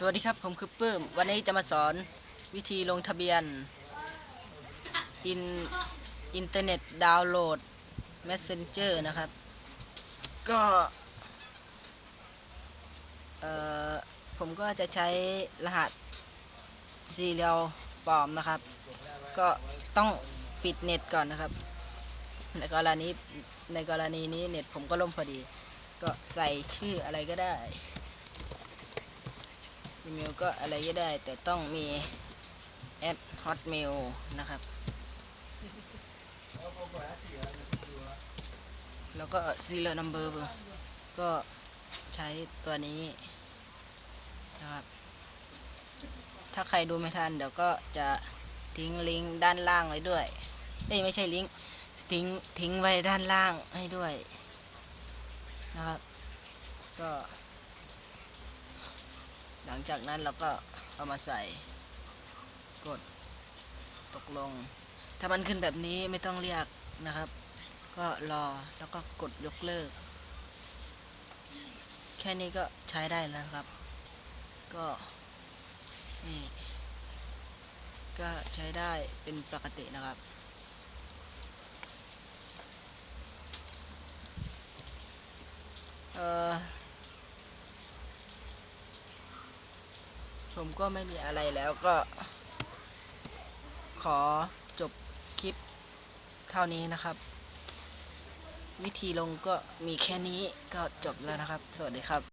สวัสดีครับ ผมคือปื้ม วันนี้จะมาสอนวิธีลงทะเบียน อินอินเทอร์เน็ตดาวน์โหลด Messenger นะครับ ก็เอ่อผมก็จะใช้รหัสซีเรียลปลอมนะครับ ก็ต้องปิดเน็ตก่อนนะครับ ในกรณีในกรณีนี้เน็ตผมก็ล่มพอดี ก็ใส่ชื่ออะไรก็ได้ อีเมลก็อะไรก็ได้ แต่ต้องมี at hotmail นะครับ แล้วก็ serial number ก็ใช้ตัวนี้นะครับ ถ้าใครดูไม่ทัน เดี๋ยวก็จะทิ้งลิงก์ด้านล่างไว้ด้วยเอ้ยไม่ใช่ลิงก์ทิ้งทิ้งไว้ด้านล่างให้ด้วยนะครับ ก็ หลังจากนั้นเราก็เอามาใส่ กดตกลง ถ้ามันขึ้นแบบนี้ไม่ต้องเรียกนะครับ ก็รอแล้วก็กดยกเลิก แค่นี้ก็ใช้ได้แล้วครับ ก็นี่ก็ใช้ได้เป็นปกตินะครับเออ ผมก็ไม่มีอะไรแล้วก็ ขอจบคลิปเท่านี้นะครับ วิธีลงก็มีแค่นี้ก็จบแล้วนะครับ สวัสดีครับ